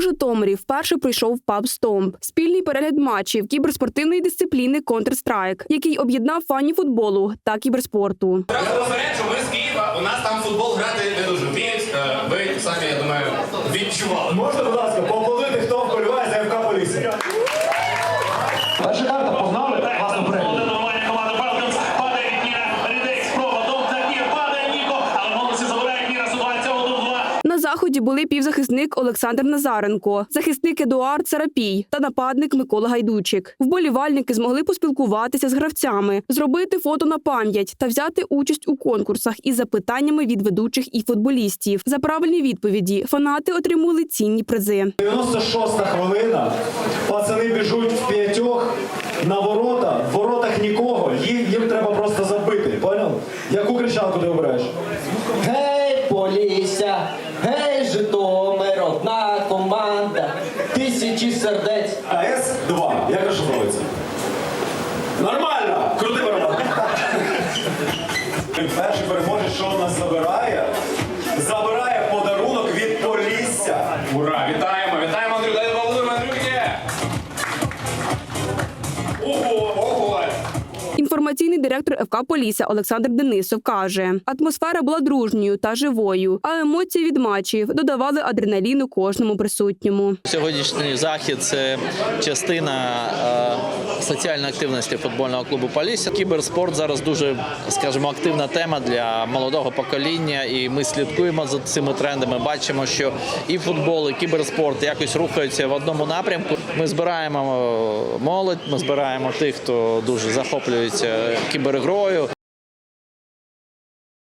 Житомирі вперше прийшов паб Стомп. Спільний перегляд матчів кіберспортивної дисципліни Counter-Strike, який об'єднав фанів футболу та кіберспорту. Попереджу, ми з Києва, у нас там футбол грати не дуже вміють. Е, Ви самі, я думаю, відчували. Можна, будь ласка, поаплодуйте, хто вболіває за ФК 1-2. На заході були півзахисник Олександр Назаренко, захисник Едуард Сарапій та нападник Микола Гайдучик. Вболівальники змогли поспілкуватися з гравцями, зробити фото на пам'ять та взяти участь у конкурсах із запитаннями від ведучих і футболістів. За правильні відповіді фанати отримали цінні призи. 96-та хвилина. Пацани біжуть в п'ятьох на ворота. В воротах нікого. Їм, їм треба просто забити. Поняв? Яку кричалку ти обираєш? Гей, Полісся, гей, Житомир, одна команда, тисячі сердець. АС 2. Як розшифровується? Нормально! Крути барабан. Перший переможець, що нас забирає? Забирає подарунок від Полісся. Ура! Вітаємо! Вітаємо, Андрю! Дай Володимир, Андрюхи! Ого! Ого! Інформаційний директор ФК Полісся Олександр Денисов каже: атмосфера була дружньою та живою, а емоції від матчів додавали адреналіну кожному присутньому. Сьогоднішній захід це частина е, соціальної активності футбольного клубу Полісся. Кіберспорт зараз дуже, скажімо, активна тема для молодого покоління, і ми слідкуємо за цими трендами. Бачимо, що і футбол, і кіберспорт якось рухаються в одному напрямку. Ми збираємо молодь, ми збираємо тих, хто дуже захоплюється кібергрою.